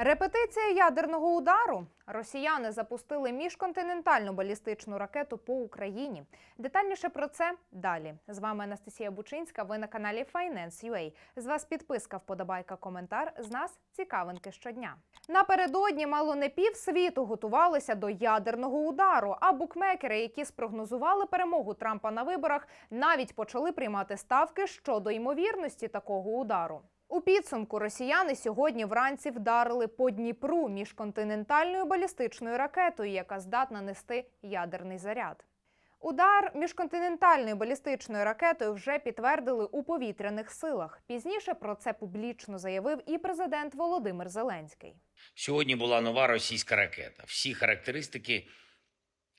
Репетиція ядерного удару. Росіяни запустили міжконтинентальну балістичну ракету по Україні. Детальніше про це далі. З вами Анастасія Бучинська. Ви на каналі Finance.ua. З вас підписка, вподобайка, коментар. З нас цікавинки щодня. Напередодні мало не пів світу готувалися до ядерного удару. А букмекери, які спрогнозували перемогу Трампа на виборах, навіть почали приймати ставки щодо ймовірності такого удару. У підсумку росіяни сьогодні вранці вдарили по Дніпру міжконтинентальною балістичною ракетою, яка здатна нести ядерний заряд. Удар міжконтинентальною балістичною ракетою вже підтвердили у повітряних силах. Пізніше про це публічно заявив і президент Володимир Зеленський. Сьогодні була нова російська ракета. Всі характеристики,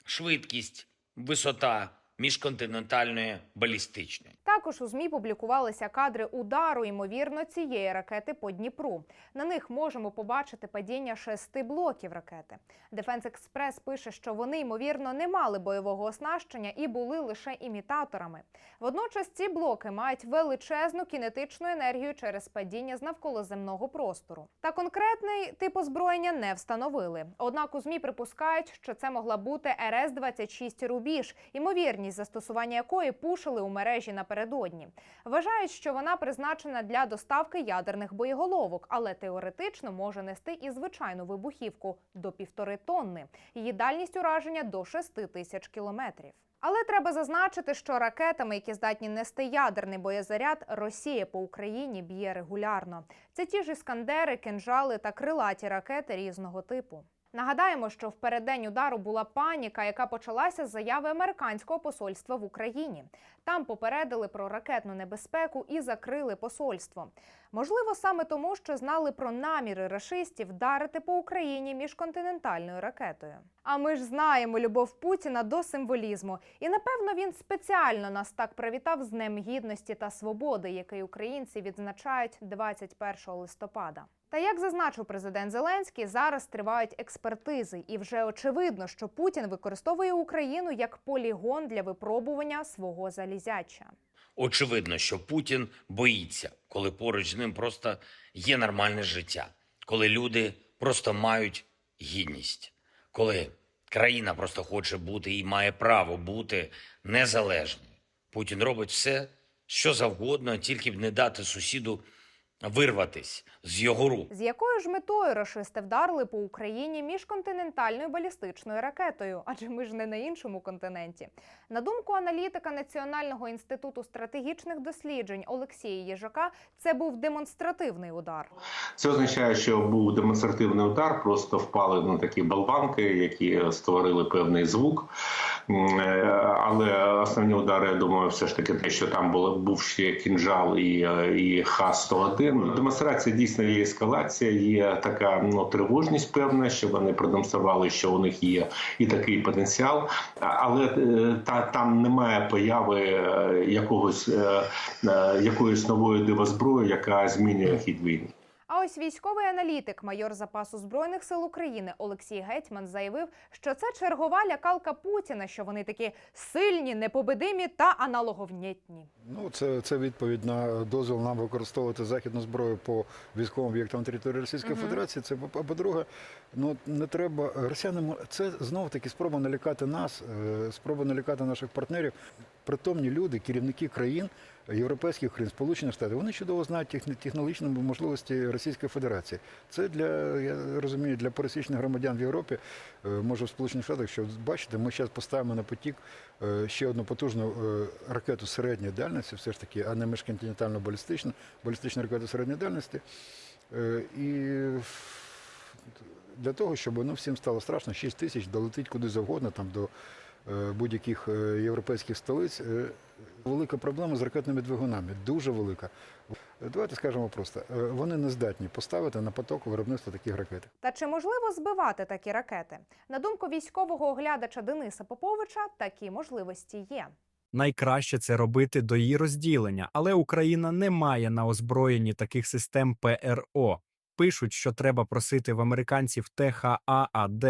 швидкість, висота міжконтинентальної балістичної. Також у змі публікувалися кадри удару, ймовірно, цієї ракети по Дніпру. На них можемо побачити падіння шести блоків ракети. Дефенс Експрес пише, що вони ймовірно не мали бойового оснащення і були лише імітаторами. Водночас ці блоки мають величезну кінетичну енергію через падіння з навколоземного простору. Та конкретний тип озброєння не встановили. Однак у змі припускають, що це могла бути РС 26 рубіж, ймовірність застосування якої пушили у мережі напередодні. Вважають, що вона призначена для доставки ядерних боєголовок, але теоретично може нести і звичайну вибухівку до півтори тонни. Її дальність ураження до 6 тисяч кілометрів. Але треба зазначити, що ракетами, які здатні нести ядерний боєзаряд, Росія по Україні б'є регулярно. Це ті ж іскандери, кинжали та крилаті ракети різного типу. Нагадаємо, що в переддень удару була паніка, яка почалася з заяви американського посольства в Україні. Там попередили про ракетну небезпеку і закрили посольство. Можливо, саме тому, що знали про наміри рашистів вдарити по Україні міжконтинентальною ракетою. А ми ж знаємо любов Путіна до символізму, і напевно він спеціально нас так привітав з Днем Гідності та Свободи, який українці відзначають 21 листопада. Та як зазначив президент Зеленський, зараз тривають експертизи, і вже очевидно, що Путін використовує Україну як полігон для випробування свого залізяча. Очевидно, що Путін боїться, коли поруч з ним просто є нормальне життя, коли люди просто мають гідність, коли країна просто хоче бути і має право бути незалежною. Путін робить все, що завгодно, тільки б не дати сусіду вирватись з його рук. З якою ж метою рашисти вдарили по Україні міжконтинентальною балістичною ракетою? Адже ми ж не на іншому континенті. На думку аналітика Національного інституту стратегічних досліджень Олексія Єжака, це був демонстративний удар. Це означає, що був демонстративний удар, просто впали на такі болванки, які створили певний звук. Е, Але основні удари, я думаю, все ж таки те, що там було був ще кінжал і, е, і Х-101. Демонстрація дійсно є ескалація, є така ну тривожність певна, що вони продемонстрували, що у них є і такий потенціал, але е, та там немає появи якогось якоїсь нової дивозброї, яка змінює хід війни. А ось військовий аналітик, майор запасу збройних сил України Олексій Гетьман заявив, що це чергова лякалка Путіна, що вони такі сильні, непобедимі та аналоговнєтні. Ну, це, це відповідь на дозвіл нам використовувати західну зброю по військовим об'єктам території Російської Мгм. Федерації. Це а по-друге, ну не треба росіяни. мо- Це знов таки спроба налякати нас, е, спроба налякати наших партнерів. Притомні люди, керівники країн європейських країн, Сполучених Штатів, вони чудово знають технологічні можливості Російської Федерації. Це для я розумію, для пересічних громадян в Європі, е, може в Сполучених Штатах, що бачите, ми зараз поставимо на потік е, ще одну потужну е, ракету середньої дальності, все ж таки, а не міжконтинентальну балістичну, балістичну ракету середньої дальності. І для того, щоб ну, всім стало страшно, 6 тисяч долетить куди завгодно, там до будь-яких е, європейських столиць. Е, Велика проблема з ракетними двигунами, дуже велика. Е, Давайте скажемо просто, е, вони не здатні поставити на поток виробництва таких ракет. Та чи можливо збивати такі ракети? На думку військового оглядача Дениса Поповича, такі можливості є. Найкраще це робити до її розділення, але Україна не має на озброєнні таких систем ПРО. Пишуть, що треба просити в американців ТХААД.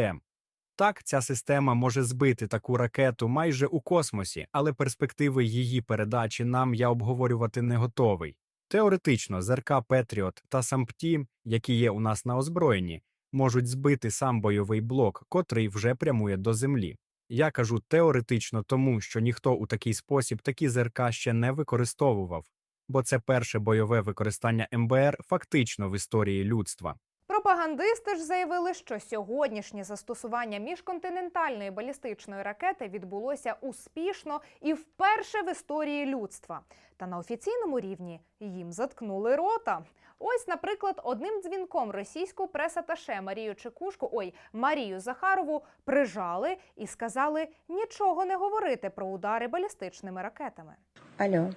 Так, ця система може збити таку ракету майже у космосі, але перспективи її передачі нам я обговорювати не готовий. Теоретично ЗРК Петріот та САМПТІ, які є у нас на озброєнні, можуть збити сам бойовий блок, котрий вже прямує до землі. Я кажу теоретично, тому що ніхто у такий спосіб такі ЗРК ще не використовував, бо це перше бойове використання МБР фактично в історії людства. Пропагандисти ж заявили, що сьогоднішнє застосування міжконтинентальної балістичної ракети відбулося успішно і вперше в історії людства. Та на офіційному рівні їм заткнули рота. Ось, наприклад, одним дзвінком російську пресаташе Марію Чекушку, ой, Марію Захарову прижали і сказали нічого не говорити про удари балістичними ракетами. Алло.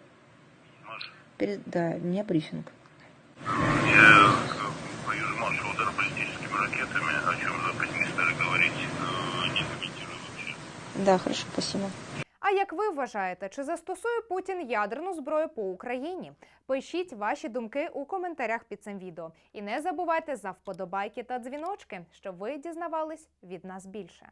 Перед... Да, у меня брифинг. Я боюсь марша удар баллистическими ракетами, о чем стали говорить, э, не комментирую вообще. Да, хорошо, спасибо. А як ви вважаєте, чи застосує Путін ядерну зброю по Україні? Пишіть ваші думки у коментарях під цим відео. І не забувайте за вподобайки та дзвіночки, щоб ви дізнавались від нас більше.